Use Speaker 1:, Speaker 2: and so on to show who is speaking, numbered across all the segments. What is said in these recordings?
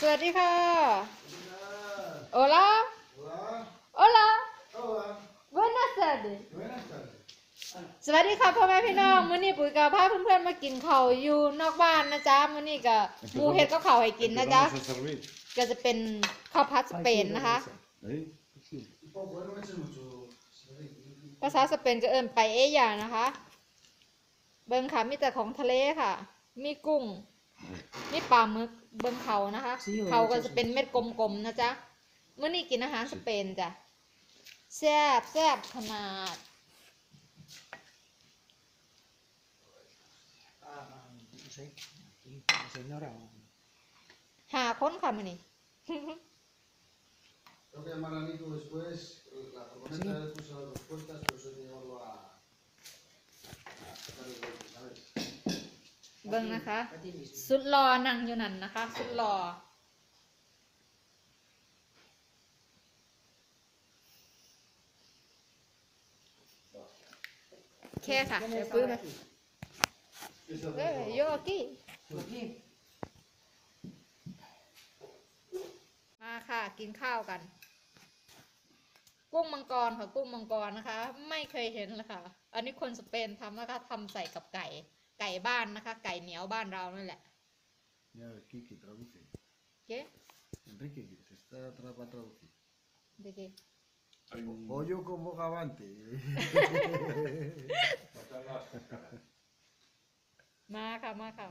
Speaker 1: สวัสดีค่ะ โอลา
Speaker 2: Hola.
Speaker 1: โอลา
Speaker 2: Hola.
Speaker 1: buenas tardes
Speaker 2: Buenas tardes.
Speaker 1: สวัสดีค่ะพ่อแม่พี่น้องมื้อนี้ปุ๋ยกับพาเพื่อนๆมากินข้าวอยู่นอกบ้านนะจ๊ะมื้อนี้ก็หมูเฮ็ดกับข้าวให้กินนะจ๊ะ
Speaker 3: Empezamos a servir.
Speaker 1: ก็จะเป็นข้าวผัดสเปนนะคะ
Speaker 3: ¿Eh? Sí.
Speaker 2: Un poco, no me eches mucho.
Speaker 1: ภาษาสเปนก็เอิ้นไปเอยานะคะ เบิ่งค่ะมีแต่ของทะเลค่ะ มีกุ้ง มีปลาหมึกเบิ่งเขานะคะ เขาก็จะเป็นเม็ดกลมๆนะจ๊ะมื้อนี้กินอาหารสเปนจ้ะแซ่บแซ่บขนาด
Speaker 4: Ah, no sé, aquí, la señora.
Speaker 1: หาคนค่ะมื้อนี้
Speaker 2: Tengo que llamar a Nico después. La furgoneta le puse
Speaker 1: เบิ่งนะคะ
Speaker 4: a ti mismo.
Speaker 1: สุดรอนั่งอยู่นั่นนะคะ สุดรอแค่ค่ะ
Speaker 4: ¿Quién
Speaker 1: เดี๋ยว
Speaker 4: está
Speaker 1: ปื้ม
Speaker 4: aquí?
Speaker 2: Esta
Speaker 1: เอ้ย
Speaker 2: es
Speaker 1: โยกี้
Speaker 4: ¿Tú aquí?
Speaker 1: มาค่ะ กินข้าวกัน กุ้งมังกรค่ะ กุ้งมังกรนะคะ ไม่เคยเห็นเลยค่ะ อันนี้คนสเปนทำนะคะทำใส่กับไก่ ไก่บ้านนะคะ ไก่เหนียวบ้านเรานั่นแหละ
Speaker 3: Mira, Kiki, traduce.
Speaker 1: เจ๊
Speaker 3: Enrique, que te está atrás para traducir.
Speaker 1: ดีดี
Speaker 3: Pollo con bogavante.
Speaker 1: มาค่ะมาค่ะ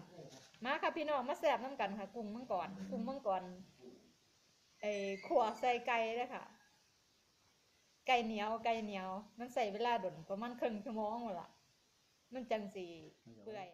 Speaker 1: มาค่ะพี่น้องมาแสบน้ำกันค่ะกุ้งมังกรกุ้งมังกรไอ้ขวใส่ไก่เลยค่ะ ไก่เหนียวไก่เหนียว มันใส่เวลาดนประมาณครึ่งชั่วโมงหมดละ มันจังสีเปื่อย